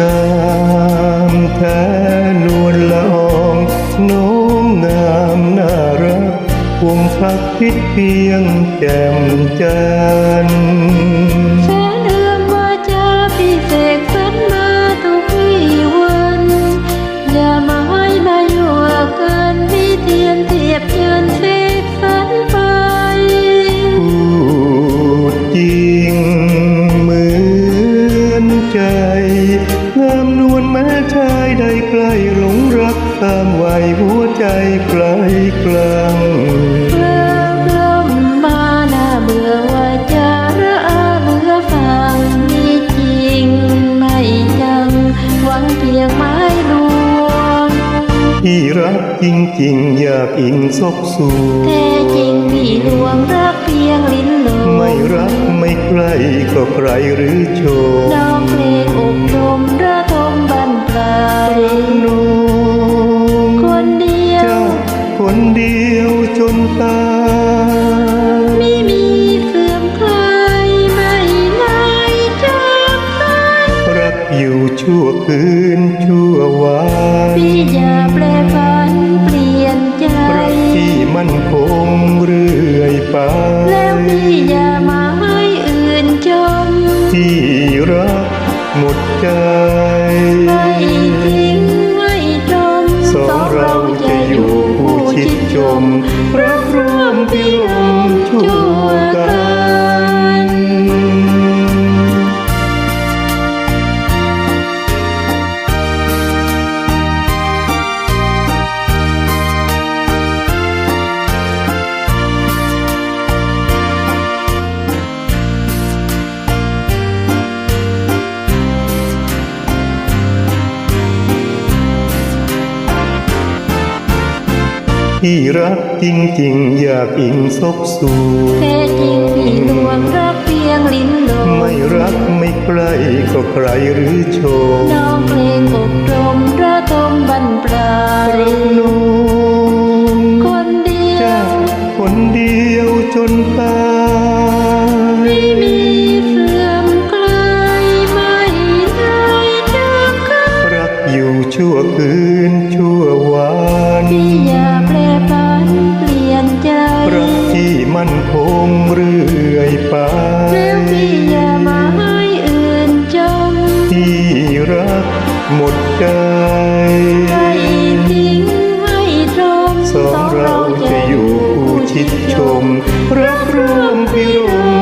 งามแท้นวลละอองโน้มงามน่ารักวงพักพิษเพียงแจ่มจันทร์ ใดใกล้หลงรักตามวัยหัวใจใกล้กลางเมื่อลมมาหน้าเบื่อว่าจะระอาเบื่อฟังมีจริงไม่จังหวังเพียงไม้ลวงที่รักจริงๆ อยากอิงซบสู่แท้จริงพี่ลวงรักเพียงลิ้นโลไม่รักไม่ใครก็ใครหรือโชว์ ชั่วคืนชั่ววันพี่อย่าแปลพันเปลี่ยนใจรักที่มั่นคงเรื่อยไป แล้วพี่อย่ามาให้อื่นจมที่รักหมดใจ ที่รักจริงๆ อยากอิงซบสู่แท้จริงพี่ลวงรักเพียงลิ้นโลไม่รักไม่ใครก็ใครหรือโชว์น้องเพลงอบรมระทมบันปลายน้องคนเดียเจ้าวคนเดียวจนตายไม่มีเสื่อมคลายไม่ได้จากกันรักอยู่ชั่วคืน มั่นคงเรื่อยไปแล้วพี่อย่ามาให้อื่นจมที่รักหมดใจไม่ทิ้งให้ตรงสองเราจะอยู่ผู้ชิดชม รักร่วมพิรม